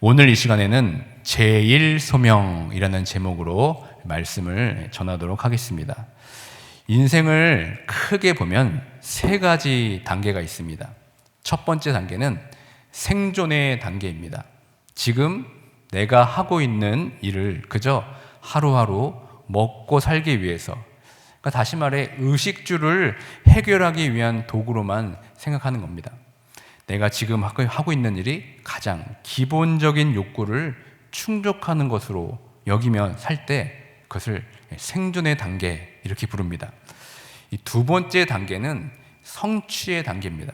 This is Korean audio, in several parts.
오늘 이 시간에는 제1소명이라는 제목으로 말씀을 전하도록 하겠습니다. 인생을 크게 보면 세 가지 단계가 있습니다. 첫 번째 단계는 생존의 단계입니다. 지금 내가 하고 있는 일을 그저 하루하루 먹고 살기 위해서 그러니까 다시 말해 의식주를 해결하기 위한 도구로만 생각하는 겁니다. 내가 지금 하고 있는 일이 가장 기본적인 욕구를 충족하는 것으로 여기면 살 때 그것을 생존의 단계 이렇게 부릅니다. 이 두 번째 단계는 성취의 단계입니다.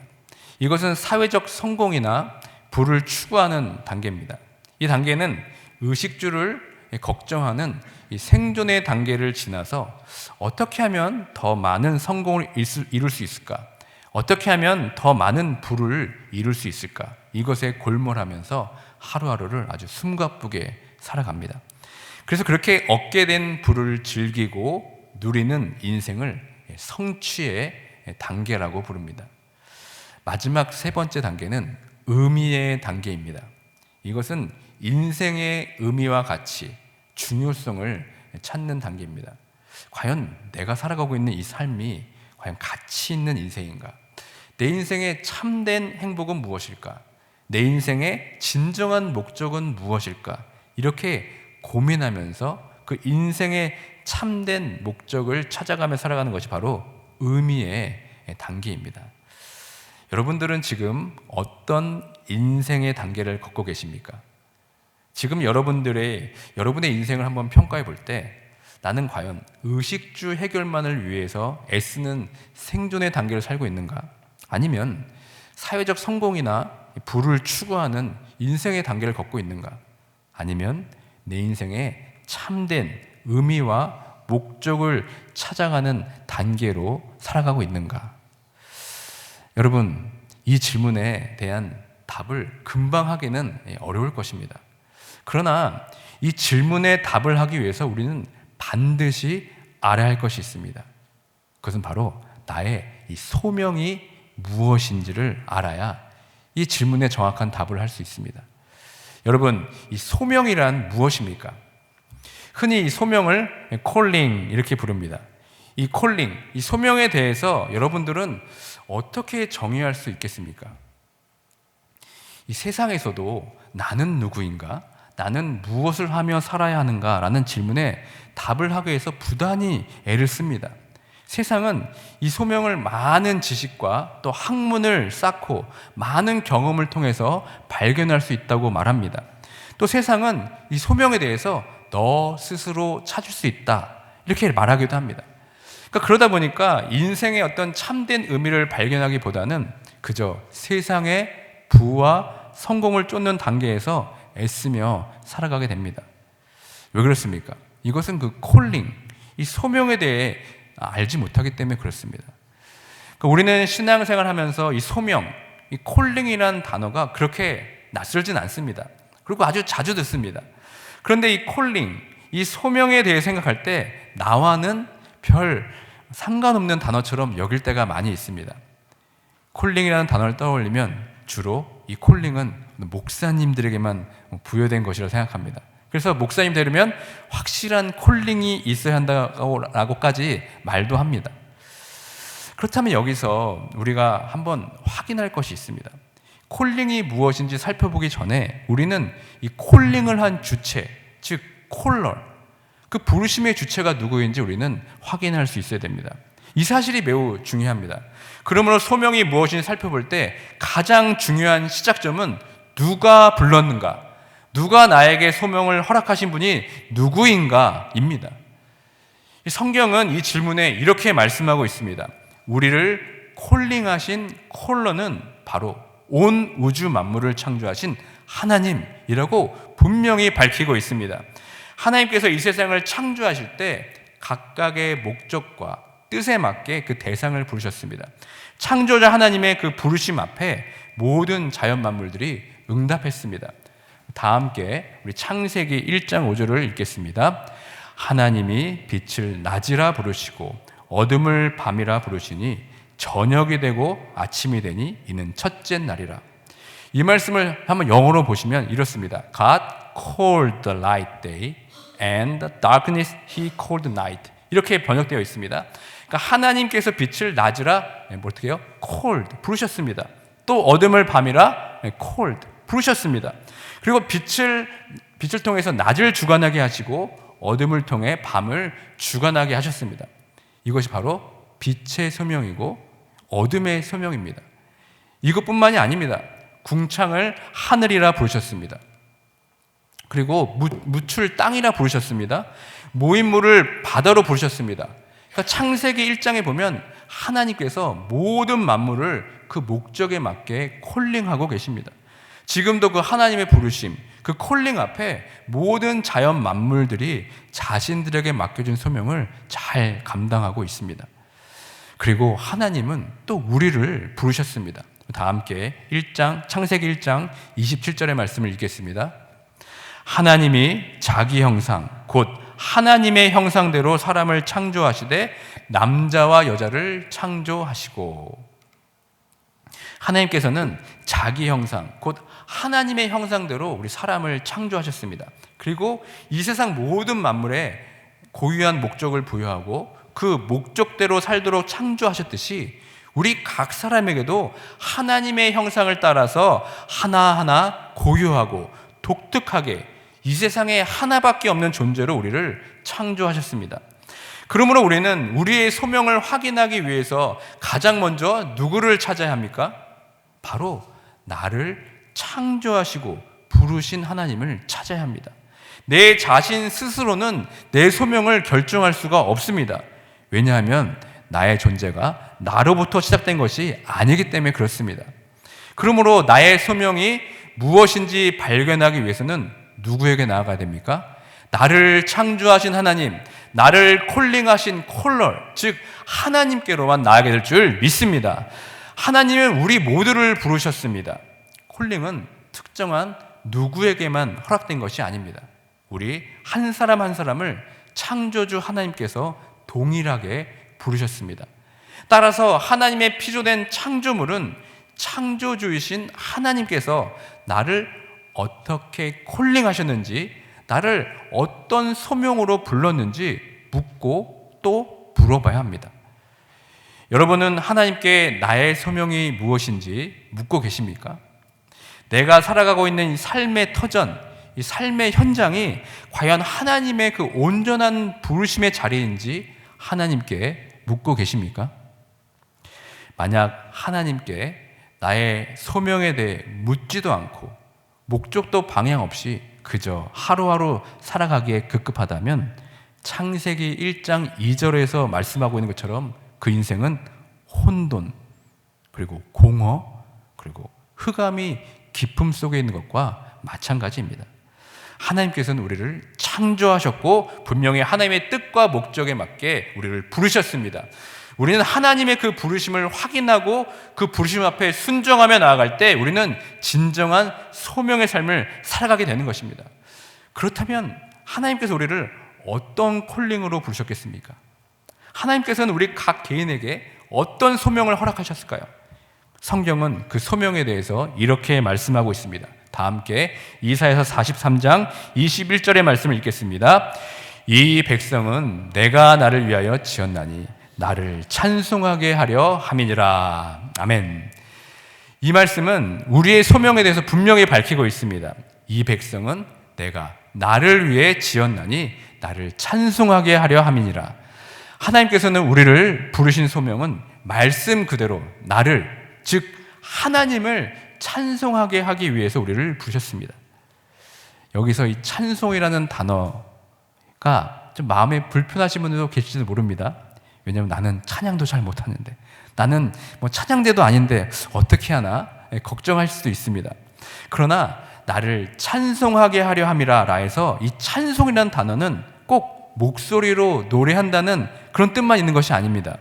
이것은 사회적 성공이나 부를 추구하는 단계입니다. 이 단계는 의식주를 걱정하는 생존의 단계를 지나서 어떻게 하면 더 많은 성공을 이룰 수 있을까? 어떻게 하면 더 많은 부를 이룰 수 있을까? 이것에 골몰하면서 하루하루를 아주 숨가쁘게 살아갑니다. 그래서 그렇게 얻게 된 부를 즐기고 누리는 인생을 성취의 단계라고 부릅니다. 마지막 세 번째 단계는 의미의 단계입니다. 이것은 인생의 의미와 가치, 중요성을 찾는 단계입니다. 과연 내가 살아가고 있는 이 삶이 과연 가치 있는 인생인가? 내 인생의 참된 행복은 무엇일까? 내 인생의 진정한 목적은 무엇일까? 이렇게 고민하면서 그 인생의 참된 목적을 찾아가며 살아가는 것이 바로 의미의 단계입니다. 여러분들은 지금 어떤 인생의 단계를 걷고 계십니까? 지금 여러분들의 여러분의 인생을 한번 평가해 볼 때 나는 과연 의식주 해결만을 위해서 애쓰는 생존의 단계를 살고 있는가? 아니면 사회적 성공이나 부를 추구하는 인생의 단계를 걷고 있는가? 아니면 내 인생의 참된 의미와 목적을 찾아가는 단계로 살아가고 있는가? 여러분, 이 질문에 대한 답을 금방 하기는 어려울 것입니다. 그러나 이 질문에 답을 하기 위해서 우리는 반드시 알아야 할 것이 있습니다. 그것은 바로 나의 이 소명이 무엇인지를 알아야 이 질문에 정확한 답을 할 수 있습니다. 여러분, 이 소명이란 무엇입니까? 흔히 이 소명을 콜링 이렇게 부릅니다. 이 콜링, 이 소명에 대해서 여러분들은 어떻게 정의할 수 있겠습니까? 이 세상에서도 나는 누구인가? 나는 무엇을 하며 살아야 하는가 라는 질문에 답을 하기 위해서 부단히 애를 씁니다. 세상은 이 소명을 많은 지식과 또 학문을 쌓고 많은 경험을 통해서 발견할 수 있다고 말합니다. 또 세상은 이 소명에 대해서 너 스스로 찾을 수 있다. 이렇게 말하기도 합니다. 그러니까 그러다 보니까 인생의 어떤 참된 의미를 발견하기보다는 그저 세상의 부와 성공을 쫓는 단계에서 애쓰며 살아가게 됩니다. 왜 그렇습니까? 이것은 그 콜링, 이 소명에 대해 알지 못하기 때문에 그렇습니다. 그러니까 우리는 신앙생활 하면서 이 소명, 이 콜링이라는 단어가 그렇게 낯설진 않습니다. 그리고 아주 자주 듣습니다. 그런데 이 콜링, 이 소명에 대해 생각할 때 나와는 별 상관없는 단어처럼 여길 때가 많이 있습니다. 콜링이라는 단어를 떠올리면 주로 이 콜링은 목사님들에게만 부여된 것이라고 생각합니다. 그래서 목사님 되려면 확실한 콜링이 있어야 한다고까지 말도 합니다. 그렇다면 여기서 우리가 한번 확인할 것이 있습니다. 콜링이 무엇인지 살펴보기 전에 우리는 이 콜링을 한 주체, 즉 콜러, 그 부르심의 주체가 누구인지 우리는 확인할 수 있어야 됩니다. 이 사실이 매우 중요합니다. 그러므로 소명이 무엇인지 살펴볼 때 가장 중요한 시작점은 누가 불렀는가, 누가 나에게 소명을 허락하신 분이 누구인가입니다. 성경은 이 질문에 이렇게 말씀하고 있습니다. 우리를 콜링하신 콜러는 바로 온 우주 만물을 창조하신 하나님이라고 분명히 밝히고 있습니다. 하나님께서 이 세상을 창조하실 때 각각의 목적과 뜻에 맞게 그 대상을 부르셨습니다. 창조자 하나님의 그 부르심 앞에 모든 자연 만물들이 응답했습니다. 다 함께 우리 창세기 1장 5절을 읽겠습니다. 하나님이 빛을 낮이라 부르시고 어둠을 밤이라 부르시니 저녁이 되고 아침이 되니 이는 첫째 날이라. 이 말씀을 한번 영어로 보시면 이렇습니다. God called the light day and the darkness he called night. 이렇게 번역되어 있습니다. 그러니까 하나님께서 빛을 낮이라 네, 뭐 어떻게 해요? called 부르셨습니다. 또 어둠을 밤이라 네, called 부르셨습니다. 그리고 빛을 빛을 통해서 낮을 주관하게 하시고 어둠을 통해 밤을 주관하게 하셨습니다. 이것이 바로 빛의 소명이고 어둠의 소명입니다. 이것뿐만이 아닙니다. 궁창을 하늘이라 부르셨습니다. 그리고 무, 출 땅이라 부르셨습니다. 모임물을 바다로 부르셨습니다. 그러니까 창세기 1장에 보면 하나님께서 모든 만물을 그 목적에 맞게 콜링하고 계십니다. 지금도 그 하나님의 부르심, 그 콜링 앞에 모든 자연 만물들이 자신들에게 맡겨진 소명을 잘 감당하고 있습니다. 그리고 하나님은 또 우리를 부르셨습니다. 다 함께 1장, 창세기 1장 27절의 말씀을 읽겠습니다. 하나님이 자기 형상, 곧 하나님의 형상대로 사람을 창조하시되 남자와 여자를 창조하시고 하나님께서는 자기 형상, 곧 하나님의 형상대로 우리 사람을 창조하셨습니다. 그리고 이 세상 모든 만물에 고유한 목적을 부여하고 그 목적대로 살도록 창조하셨듯이 우리 각 사람에게도 하나님의 형상을 따라서 하나하나 고유하고 독특하게 이 세상에 하나밖에 없는 존재로 우리를 창조하셨습니다. 그러므로 우리는 우리의 소명을 확인하기 위해서 가장 먼저 누구를 찾아야 합니까? 바로 나를 창조하시고 부르신 하나님을 찾아야 합니다. 내 자신 스스로는 내 소명을 결정할 수가 없습니다. 왜냐하면 나의 존재가 나로부터 시작된 것이 아니기 때문에 그렇습니다. 그러므로 나의 소명이 무엇인지 발견하기 위해서는 누구에게 나아가야 됩니까? 나를 창조하신 하나님, 나를 콜링하신 콜러, 즉 하나님께로만 나아가게 될 줄 믿습니다. 하나님은 우리 모두를 부르셨습니다. 콜링은 특정한 누구에게만 허락된 것이 아닙니다. 우리 한 사람 한 사람을 창조주 하나님께서 동일하게 부르셨습니다. 따라서 하나님의 피조된 창조물은 창조주이신 하나님께서 나를 어떻게 콜링하셨는지, 나를 어떤 소명으로 불렀는지 묻고 또 물어봐야 합니다. 여러분은 하나님께 나의 소명이 무엇인지 묻고 계십니까? 내가 살아가고 있는 이 삶의 터전, 이 삶의 현장이 과연 하나님의 그 온전한 부르심의 자리인지 하나님께 묻고 계십니까? 만약 하나님께 나의 소명에 대해 묻지도 않고 목적도 방향 없이 그저 하루하루 살아가기에 급급하다면 창세기 1장 2절에서 말씀하고 있는 것처럼 그 인생은 혼돈, 그리고 공허, 그리고 흑암이 기품 속에 있는 것과 마찬가지입니다. 하나님께서는 우리를 창조하셨고 분명히 하나님의 뜻과 목적에 맞게 우리를 부르셨습니다. 우리는 하나님의 그 부르심을 확인하고 그 부르심 앞에 순종하며 나아갈 때 우리는 진정한 소명의 삶을 살아가게 되는 것입니다. 그렇다면 하나님께서 우리를 어떤 콜링으로 부르셨겠습니까? 하나님께서는 우리 각 개인에게 어떤 소명을 허락하셨을까요? 성경은 그 소명에 대해서 이렇게 말씀하고 있습니다. 다 함께 이사에서 43장 21절의 말씀을 읽겠습니다. 이 백성은 내가 나를 위하여 지었나니 나를 찬송하게 하려 함이니라. 아멘. 이 말씀은 우리의 소명에 대해서 분명히 밝히고 있습니다. 이 백성은 내가 나를 위해 지었나니 나를 찬송하게 하려 함이니라. 하나님께서는 우리를 부르신 소명은 말씀 그대로 나를 즉 하나님을 찬송하게 하기 위해서 우리를 부르셨습니다. 여기서 이 찬송이라는 단어가 좀 마음에 불편하신 분들도 계실지도 모릅니다. 왜냐하면 나는 찬양도 잘 못하는데 나는 뭐 찬양대도 아닌데 어떻게 하나 예, 걱정할 수도 있습니다. 그러나 나를 찬송하게 하려 함이라 라해서 이 찬송이라는 단어는 꼭 목소리로 노래한다는 그런 뜻만 있는 것이 아닙니다.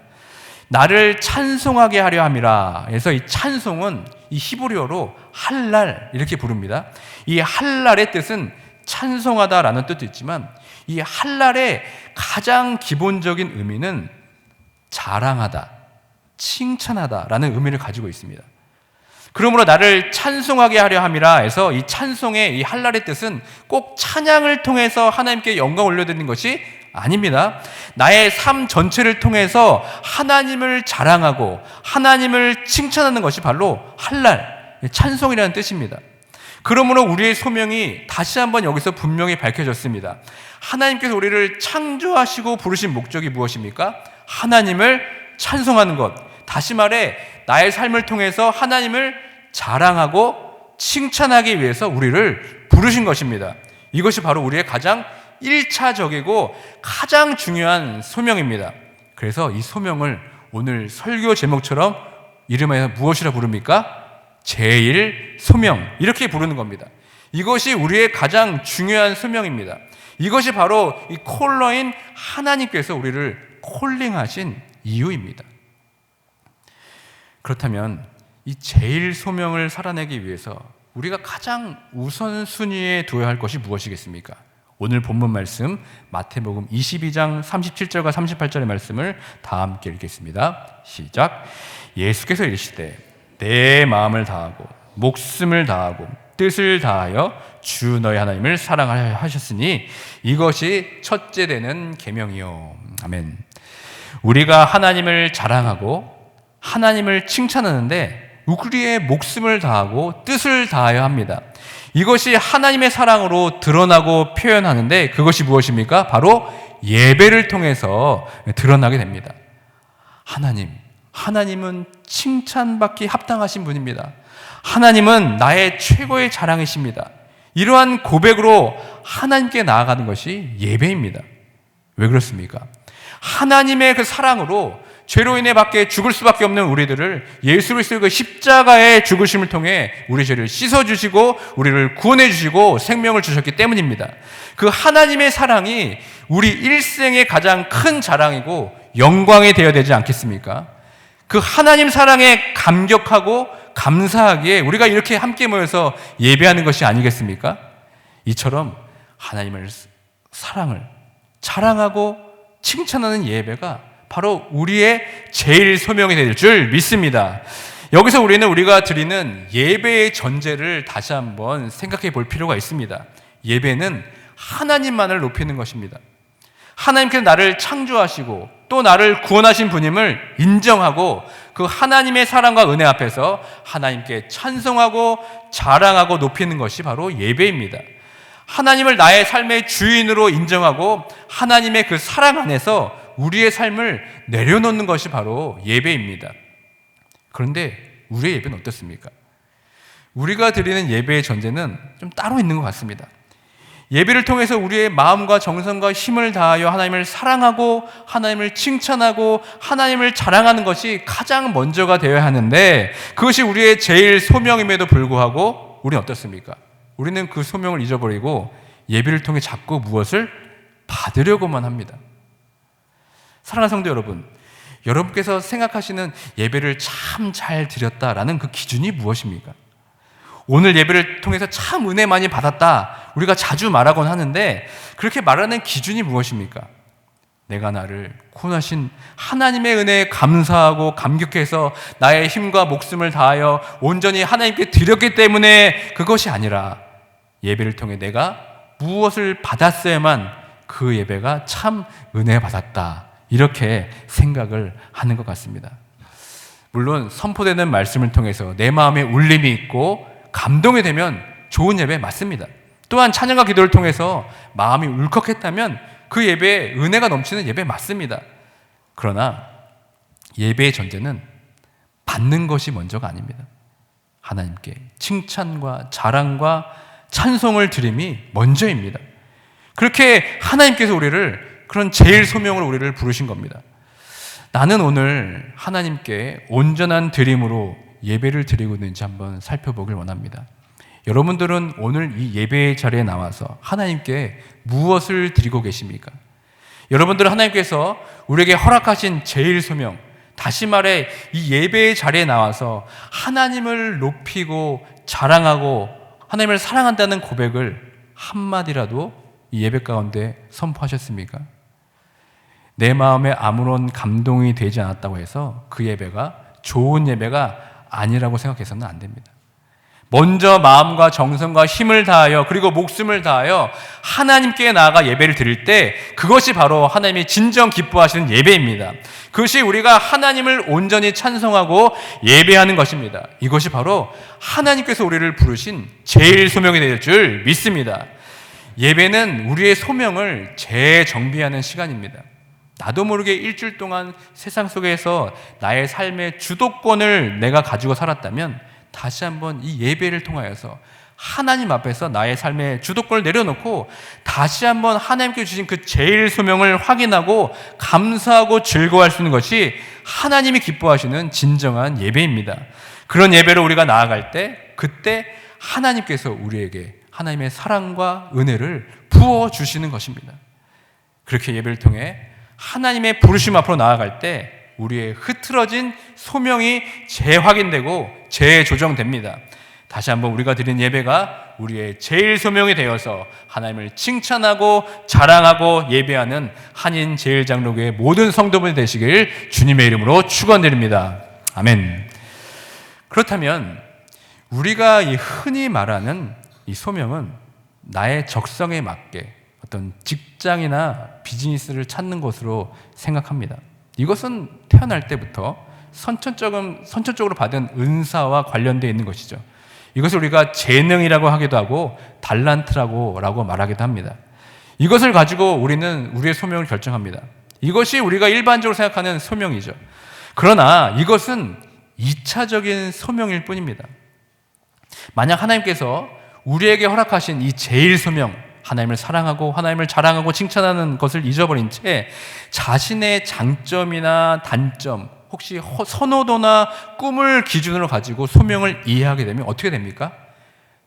나를 찬송하게 하려 함이라 해서 이 찬송은 이 히브리어로 할랄 이렇게 부릅니다. 이 할랄의 뜻은 찬송하다라는 뜻도 있지만 이 할랄의 가장 기본적인 의미는 자랑하다, 칭찬하다라는 의미를 가지고 있습니다. 그러므로 나를 찬송하게 하려 함이라 해서 이 찬송의 이 할랄의 뜻은 꼭 찬양을 통해서 하나님께 영광 올려드리는 것이 아닙니다. 나의 삶 전체를 통해서 하나님을 자랑하고 하나님을 칭찬하는 것이 바로 할랄, 찬송이라는 뜻입니다. 그러므로 우리의 소명이 다시 한번 여기서 분명히 밝혀졌습니다. 하나님께서 우리를 창조하시고 부르신 목적이 무엇입니까? 하나님을 찬송하는 것. 다시 말해, 나의 삶을 통해서 하나님을 자랑하고 칭찬하기 위해서 우리를 부르신 것입니다. 이것이 바로 우리의 가장 1차적이고 가장 중요한 소명입니다. 그래서 이 소명을 오늘 설교 제목처럼 이름하여 무엇이라 부릅니까? 제일 소명. 이렇게 부르는 겁니다. 이것이 우리의 가장 중요한 소명입니다. 이것이 바로 이 콜러인 하나님께서 우리를 콜링하신 이유입니다. 그렇다면 이 제일 소명을 살아내기 위해서 우리가 가장 우선순위에 두어야 할 것이 무엇이겠습니까? 오늘 본문 말씀 마태복음 22장 37절과 38절의 말씀을 다 함께 읽겠습니다. 시작. 예수께서 이르시되 내 마음을 다하고 목숨을 다하고 뜻을 다하여 주 너희 하나님을 사랑하여 하셨으니 이것이 첫째 되는 계명이요. 아멘. 우리가 하나님을 자랑하고 하나님을 칭찬하는데 우리의 목숨을 다하고 뜻을 다하여 합니다. 이것이 하나님의 사랑으로 드러나고 표현하는데 그것이 무엇입니까? 바로 예배를 통해서 드러나게 됩니다. 하나님, 하나님은 칭찬받기 합당하신 분입니다. 하나님은 나의 최고의 자랑이십니다. 이러한 고백으로 하나님께 나아가는 것이 예배입니다. 왜 그렇습니까? 하나님의 그 사랑으로 죄로 인해 밖에 죽을 수밖에 없는 우리들을 예수 그리스도의 그 십자가의 죽으심을 통해 우리 죄를 씻어 주시고 우리를 구원해 주시고 생명을 주셨기 때문입니다. 그 하나님의 사랑이 우리 일생의 가장 큰 자랑이고 영광이 되어야 되지 않겠습니까? 그 하나님 사랑에 감격하고 감사하기에 우리가 이렇게 함께 모여서 예배하는 것이 아니겠습니까? 이처럼 하나님을 사랑을 자랑하고 칭찬하는 예배가 바로 우리의 제일 소명이 될 줄 믿습니다. 여기서 우리는 우리가 드리는 예배의 전제를 다시 한번 생각해 볼 필요가 있습니다. 예배는 하나님만을 높이는 것입니다. 하나님께서 나를 창조하시고 또 나를 구원하신 분임을 인정하고 그 하나님의 사랑과 은혜 앞에서 하나님께 찬송하고 자랑하고 높이는 것이 바로 예배입니다. 하나님을 나의 삶의 주인으로 인정하고 하나님의 그 사랑 안에서 우리의 삶을 내려놓는 것이 바로 예배입니다. 그런데 우리의 예배는 어떻습니까? 우리가 드리는 예배의 전제는 좀 따로 있는 것 같습니다. 예배를 통해서 우리의 마음과 정성과 힘을 다하여 하나님을 사랑하고 하나님을 칭찬하고 하나님을 자랑하는 것이 가장 먼저가 되어야 하는데 그것이 우리의 제일 소명임에도 불구하고 우리는 어떻습니까? 우리는 그 소명을 잊어버리고 예배를 통해 자꾸 무엇을 받으려고만 합니다. 사랑하는 성도 여러분, 여러분께서 생각하시는 예배를 참 잘 드렸다라는 그 기준이 무엇입니까? 오늘 예배를 통해서 참 은혜 많이 받았다. 우리가 자주 말하곤 하는데 그렇게 말하는 기준이 무엇입니까? 내가 나를 구원하신 하나님의 은혜에 감사하고 감격해서 나의 힘과 목숨을 다하여 온전히 하나님께 드렸기 때문에 그것이 아니라 예배를 통해 내가 무엇을 받았어야만 그 예배가 참 은혜 받았다. 이렇게 생각을 하는 것 같습니다. 물론 선포되는 말씀을 통해서 내 마음에 울림이 있고 감동이 되면 좋은 예배 맞습니다. 또한 찬양과 기도를 통해서 마음이 울컥했다면 그 예배에 은혜가 넘치는 예배 맞습니다. 그러나 예배의 전제는 받는 것이 먼저가 아닙니다. 하나님께 칭찬과 자랑과 찬송을 드림이 먼저입니다. 그렇게 하나님께서 우리를 그런 제일 소명으로 우리를 부르신 겁니다. 나는 오늘 하나님께 온전한 드림으로 예배를 드리고 있는지 한번 살펴보길 원합니다. 여러분들은 오늘 이 예배의 자리에 나와서 하나님께 무엇을 드리고 계십니까? 여러분들은 하나님께서 우리에게 허락하신 제일 소명, 다시 말해 이 예배의 자리에 나와서 하나님을 높이고 자랑하고 하나님을 사랑한다는 고백을 한마디라도 이 예배 가운데 선포하셨습니까? 내 마음에 아무런 감동이 되지 않았다고 해서 그 예배가 좋은 예배가 아니라고 생각해서는 안 됩니다. 먼저 마음과 정성과 힘을 다하여 그리고 목숨을 다하여 하나님께 나아가 예배를 드릴 때 그것이 바로 하나님이 진정 기뻐하시는 예배입니다. 그것이 우리가 하나님을 온전히 찬송하고 예배하는 것입니다. 이것이 바로 하나님께서 우리를 부르신 제일 소명이 될 줄 믿습니다. 예배는 우리의 소명을 재정비하는 시간입니다. 나도 모르게 일주일 동안 세상 속에서 나의 삶의 주도권을 내가 가지고 살았다면 다시 한번 이 예배를 통하여서 하나님 앞에서 나의 삶의 주도권을 내려놓고 다시 한번 하나님께 주신 그 제일 소명을 확인하고 감사하고 즐거워할 수 있는 것이 하나님이 기뻐하시는 진정한 예배입니다. 그런 예배를 우리가 나아갈 때 그때 하나님께서 우리에게 하나님의 사랑과 은혜를 부어 주시는 것입니다. 그렇게 예배를 통해 하나님의 부르심 앞으로 나아갈 때 우리의 흐트러진 소명이 재확인되고 재조정됩니다. 다시 한번 우리가 드린 예배가 우리의 제일 소명이 되어서 하나님을 칭찬하고 자랑하고 예배하는 한인 제일 장로교의 모든 성도분이 되시길 주님의 이름으로 축원드립니다. 아멘. 그렇다면 우리가 이 흔히 말하는 이 소명은 나의 적성에 맞게 어떤 직장이나 비즈니스를 찾는 것으로 생각합니다. 이것은 태어날 때부터 선천적으로, 선천적으로 받은 은사와 관련되어 있는 것이죠. 이것을 우리가 재능이라고 하기도 하고 달란트라고 라고 말하기도 합니다. 이것을 가지고 우리는 우리의 소명을 결정합니다. 이것이 우리가 일반적으로 생각하는 소명이죠. 그러나 이것은 2차적인 소명일 뿐입니다. 만약 하나님께서 우리에게 허락하신 이 제일 소명, 하나님을 사랑하고 하나님을 자랑하고 칭찬하는 것을 잊어버린 채 자신의 장점이나 단점, 혹시 선호도나 꿈을 기준으로 가지고 소명을 이해하게 되면 어떻게 됩니까?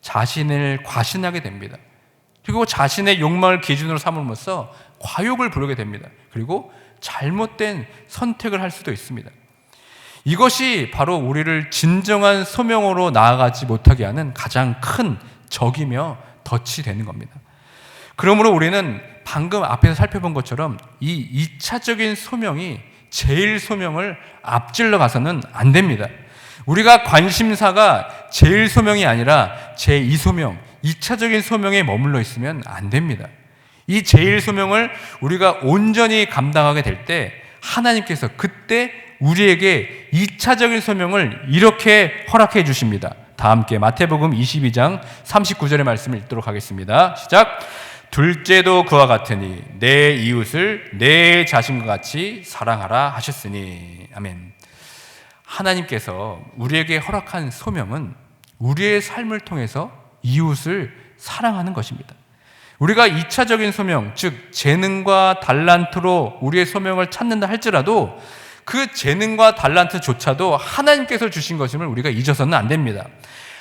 자신을 과신하게 됩니다. 그리고 자신의 욕망을 기준으로 삼으면서 과욕을 부르게 됩니다. 그리고 잘못된 선택을 할 수도 있습니다. 이것이 바로 우리를 진정한 소명으로 나아가지 못하게 하는 가장 큰 적이며 덫이 되는 겁니다. 그러므로 우리는 방금 앞에서 살펴본 것처럼 이 2차적인 소명이 제일 소명을 앞질러 가서는 안 됩니다. 우리가 관심사가 제일 소명이 아니라 제2 소명, 2차적인 소명에 머물러 있으면 안 됩니다. 이 제일 소명을 우리가 온전히 감당하게 될 때 하나님께서 그때 우리에게 2차적인 소명을 이렇게 허락해 주십니다. 다 함께 마태복음 22장 39절의 말씀을 읽도록 하겠습니다. 시작. 둘째도 그와 같으니 내 이웃을 내 자신과 같이 사랑하라 하셨으니 아멘. 하나님께서 우리에게 허락한 소명은 우리의 삶을 통해서 이웃을 사랑하는 것입니다. 우리가 2차적인 소명, 즉 재능과 달란트로 우리의 소명을 찾는다 할지라도 그 재능과 달란트조차도 하나님께서 주신 것임을 우리가 잊어서는 안 됩니다.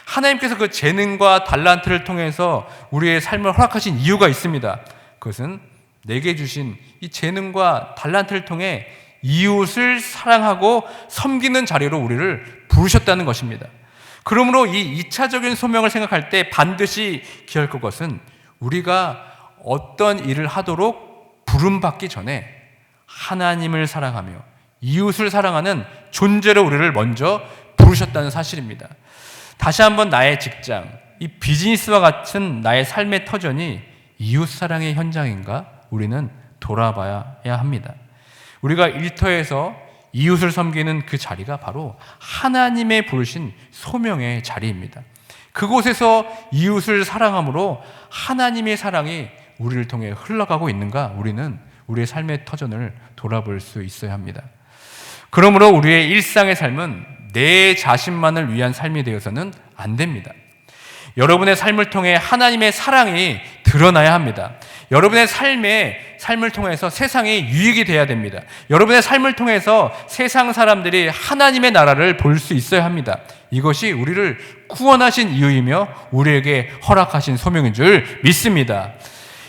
하나님께서 그 재능과 달란트를 통해서 우리의 삶을 허락하신 이유가 있습니다. 그것은 내게 주신 이 재능과 달란트를 통해 이웃을 사랑하고 섬기는 자리로 우리를 부르셨다는 것입니다. 그러므로 이 2차적인 소명을 생각할 때 반드시 기할 것은 우리가 어떤 일을 하도록 부름받기 전에 하나님을 사랑하며 이웃을 사랑하는 존재로 우리를 먼저 부르셨다는 사실입니다. 다시 한번 나의 직장, 이 비즈니스와 같은 나의 삶의 터전이 이웃 사랑의 현장인가? 우리는 돌아봐야 합니다. 우리가 일터에서 이웃을 섬기는 그 자리가 바로 하나님의 부르신 소명의 자리입니다. 그곳에서 이웃을 사랑함으로 하나님의 사랑이 우리를 통해 흘러가고 있는가? 우리는 우리의 삶의 터전을 돌아볼 수 있어야 합니다. 그러므로 우리의 일상의 삶은 내 자신만을 위한 삶이 되어서는 안 됩니다. 여러분의 삶을 통해 하나님의 사랑이 드러나야 합니다. 여러분의 삶의 삶을 통해서 세상이 유익이 돼야 됩니다. 여러분의 삶을 통해서 세상 사람들이 하나님의 나라를 볼 수 있어야 합니다. 이것이 우리를 구원하신 이유이며 우리에게 허락하신 소명인 줄 믿습니다.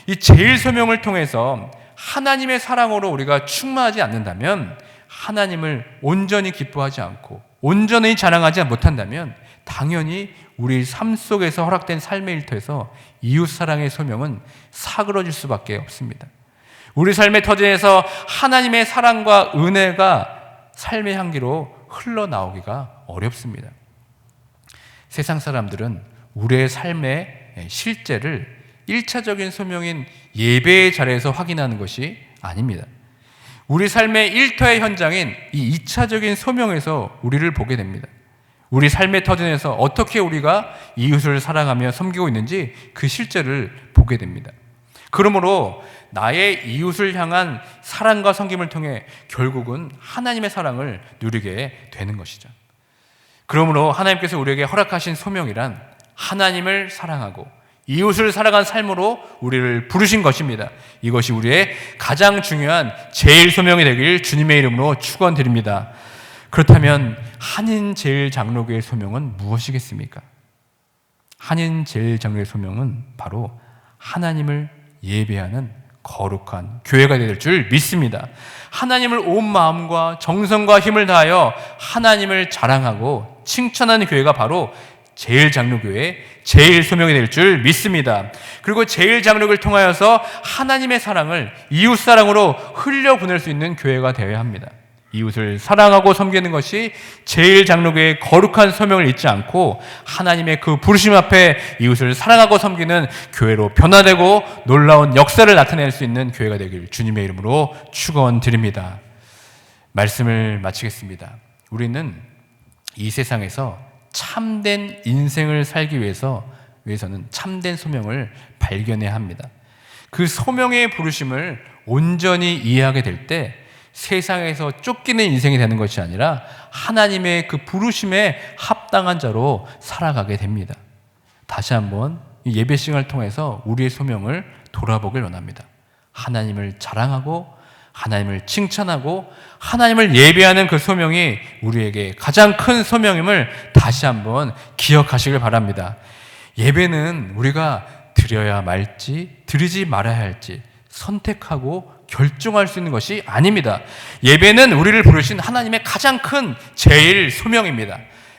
이 제일 소명을 통해서 하나님의 사랑으로 우리가 충만하지 않는다면 하나님을 온전히 기뻐하지 않고 온전히 자랑하지 못한다면 당연히 우리 삶 속에서 허락된 삶의 일터에서 이웃 사랑의 소명은 사그러질 수밖에 없습니다. 우리 삶의 터전에서 하나님의 사랑과 은혜가 삶의 향기로 흘러나오기가 어렵습니다. 세상 사람들은 우리의 삶의 실제를 1차적인 소명인 예배의 자리에서 확인하는 것이 아닙니다. 우리 삶의 일터의 현장인 이 2차적인 소명에서 우리를 보게 됩니다. 우리 삶의 터전에서 어떻게 우리가 이웃을 사랑하며 섬기고 있는지 그 실제를 보게 됩니다. 그러므로 나의 이웃을 향한 사랑과 섬김을 통해 결국은 하나님의 사랑을 누리게 되는 것이죠. 그러므로 하나님께서 우리에게 허락하신 소명이란 하나님을 사랑하고 이웃을 살아간 삶으로 우리를 부르신 것입니다. 이것이 우리의 가장 중요한 제일 소명이 되길 주님의 이름으로 축원드립니다. 그렇다면 한인 제일 장로교의 소명은 무엇이겠습니까? 한인 제일 장로의 소명은 바로 하나님을 예배하는 거룩한 교회가 될 줄 믿습니다. 하나님을 온 마음과 정성과 힘을 다하여 하나님을 자랑하고 칭찬하는 교회가 바로 제일 장로교회 제일 소명이 될 줄 믿습니다. 그리고 제일 장로를 통하여서 하나님의 사랑을 이웃 사랑으로 흘려 보낼 수 있는 교회가 되어야 합니다. 이웃을 사랑하고 섬기는 것이 제일 장로교의 거룩한 소명을 잊지 않고 하나님의 그 부르심 앞에 이웃을 사랑하고 섬기는 교회로 변화되고 놀라운 역사를 나타낼 수 있는 교회가 되길 주님의 이름으로 축원드립니다. 말씀을 마치겠습니다. 우리는 이 세상에서 참된 인생을 살기 위해서 위해서는 참된 소명을 발견해야 합니다. 그 소명의 부르심을 온전히 이해하게 될 때 세상에서 쫓기는 인생이 되는 것이 아니라 하나님의 그 부르심에 합당한 자로 살아가게 됩니다. 다시 한번 예배 시간을 통해서 우리의 소명을 돌아보길 원합니다. 하나님을 자랑하고 하나님을 칭찬하고 하나님을 예배하는 그 소명이 우리에게 가장 큰 소명임을 다시 한번 기억하시길 바랍니다. 예배는 우리가 드려야 말지, 드리지 말아야 할지 선택하고 결정할 수 있는 것이 아닙니다. 예배는 우리를 부르신 하나님의 가장 큰 제일 소명입니다.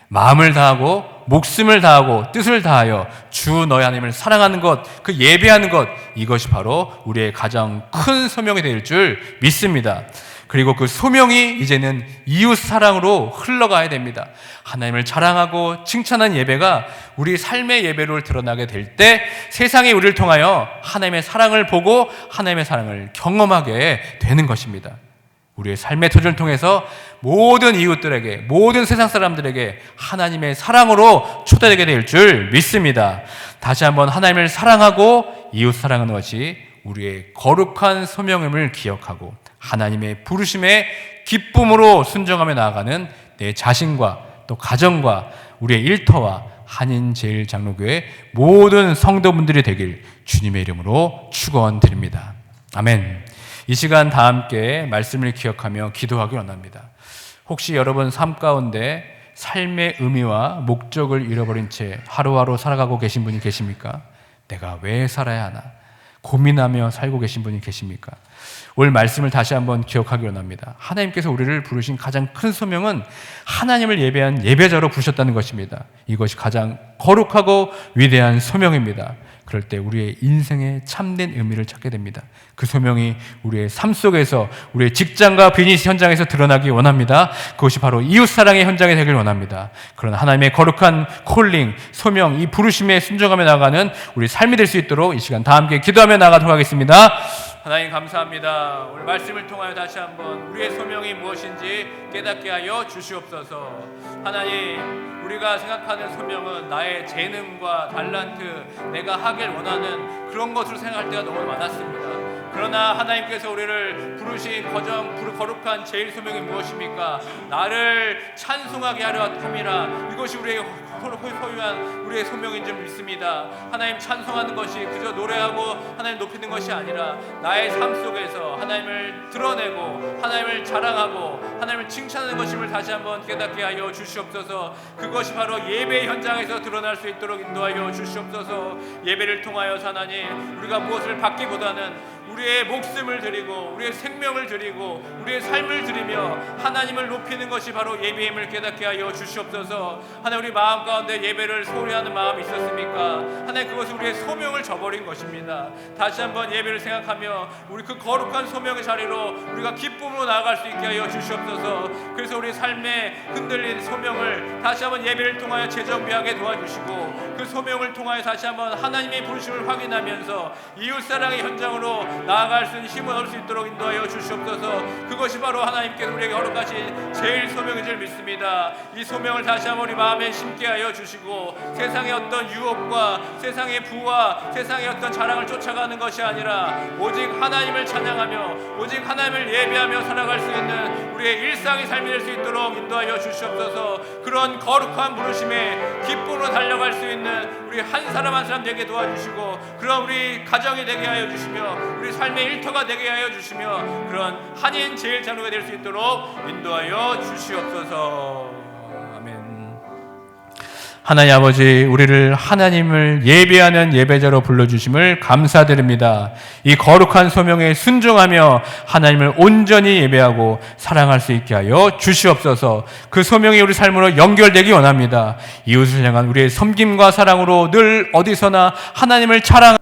마음을 다하고 목숨을 다하고 뜻을 다하여 주 너희 하나님을 사랑하는 것, 그 예배하는 것 이것이 바로 우리의 가장 큰 소명이 될 줄 믿습니다. 그리고 그 소명이 이제는 이웃 사랑으로 흘러가야 됩니다. 하나님을 자랑하고 칭찬한 예배가 우리 삶의 예배로 드러나게 될 때 세상이 우리를 통하여 하나님의 사랑을 보고 하나님의 사랑을 경험하게 되는 것입니다. 우리의 삶의 터전을 통해서 모든 이웃들에게, 모든 세상 사람들에게 하나님의 사랑으로 초대되게 될 줄 믿습니다. 다시 한번 하나님을 사랑하고 이웃 사랑하는 것이 우리의 거룩한 소명임을 기억하고 하나님의 부르심에 기쁨으로 순정하며 나아가는 내 자신과 또 가정과 우리의 일터와 한인 제일 장로교회 모든 성도분들이 되길 주님의 이름으로 축원드립니다. 아멘. 이 시간 다 함께 말씀을 기억하며 기도하기 원합니다. 혹시 여러분 삶 가운데 삶의 의미와 목적을 잃어버린 채 하루하루 살아가고 계신 분이 계십니까? 내가 왜 살아야 하나? 고민하며 살고 계신 분이 계십니까? 오늘 말씀을 다시 한번 기억하기 원합니다. 하나님께서 우리를 부르신 가장 큰 소명은 하나님을 예배한 예배자로 부르셨다는 것입니다. 이것이 가장 거룩하고 위대한 소명입니다. 그럴 때 우리의 인생의 참된 의미를 찾게 됩니다. 그 소명이 우리의 삶 속에서 우리의 직장과 비즈니스 현장에서 드러나기 원합니다. 그것이 바로 이웃 사랑의 현장이 되길 원합니다. 그런 하나님의 거룩한 콜링, 소명, 이 부르심에 순종하며 나가는 우리 삶이 될 수 있도록 이 시간 다 함께 기도하며 나가도록 하겠습니다. 하나님 감사합니다. 오늘 말씀을 통하여 다시 한번 우리의 소명이 무엇인지 깨닫게 하여 주시옵소서. 하나님, 우리가 생각하는 소명은 나의 재능과 달란트, 내가 하길 원하는 그런 것을 생각할 때가 너무 많았습니다. 그러나 하나님께서 우리를 부르신 거정 거룩한 제일 소명이 무엇입니까? 나를 찬송하게 하려 함이라. 이것이 우리의 소유한 우리의 소명인 줄 믿습니다. 하나님 찬송하는 것이 그저 노래하고 하나님 높이는 것이 아니라 나의 삶 속에서 하나님을 드러내고 하나님을 자랑하고 하나님을 칭찬하는 것임을 다시 한번 깨닫게 하여 주시옵소서. 그것이 바로 예배 현장에서 드러날 수 있도록 인도하여 주시옵소서. 예배를 통하여 하나님 우리가 무엇을 받기보다는 우리의 목숨을 드리고 우리의 생명을 드리고 우리의 삶을 드리며 하나님을 높이는 것이 바로 예배임을 깨닫게 하여 주시옵소서. 하나님 우리 마음 가운데 예배를 소홀히 하는 마음이 있었습니까? 하나님 그것은 우리의 소명을 저버린 것입니다. 다시 한번 예배를 생각하며 우리 그 거룩한 소명의 자리로 우리가 기쁨으로 나아갈 수 있게 하여 주시옵소서. 그래서 우리 삶에 흔들린 소명을 다시 한번 예배를 통하여 재정비하게 도와주시고 그 소명을 통하여 다시 한번 하나님의 부르심을 확인하면서 이웃 사랑의 현장으로 나아갈 수 있는 힘을 얻을 수 있도록 인도하여 주시옵소서. 그것이 바로 하나님께서 우리에게 허락하신 제일 소명인 줄 믿습니다. 이 소명을 다시 한번 우리 마음에 심게 하여 주시고 세상의 어떤 유혹과 세상의 부와 세상의 어떤 자랑을 쫓아가는 것이 아니라 오직 하나님을 찬양하며 오직 하나님을 예배하며 살아갈 수 있는 우리의 일상의 삶이 될 수 있도록 인도하여 주시옵소서. 그런 거룩한 부르심에 기쁨으로 달려갈 수 있는 우리 한 사람 한 사람 되게 도와주시고 그런 우리 가정이 되게 하여 주시며 우리 삶의 일터가 되게 하여 주시며 그런 한인 제일 자녀가 될 수 있도록 인도하여 주시옵소서. 하나님 아버지, 우리를 하나님을 예배하는 예배자로 불러주심을 감사드립니다. 이 거룩한 소명에 순종하며 하나님을 온전히 예배하고 사랑할 수 있게 하여 주시옵소서 그 소명이 우리 삶으로 연결되기 원합니다. 이웃을 향한 우리의 섬김과 사랑으로 늘 어디서나 하나님을 자랑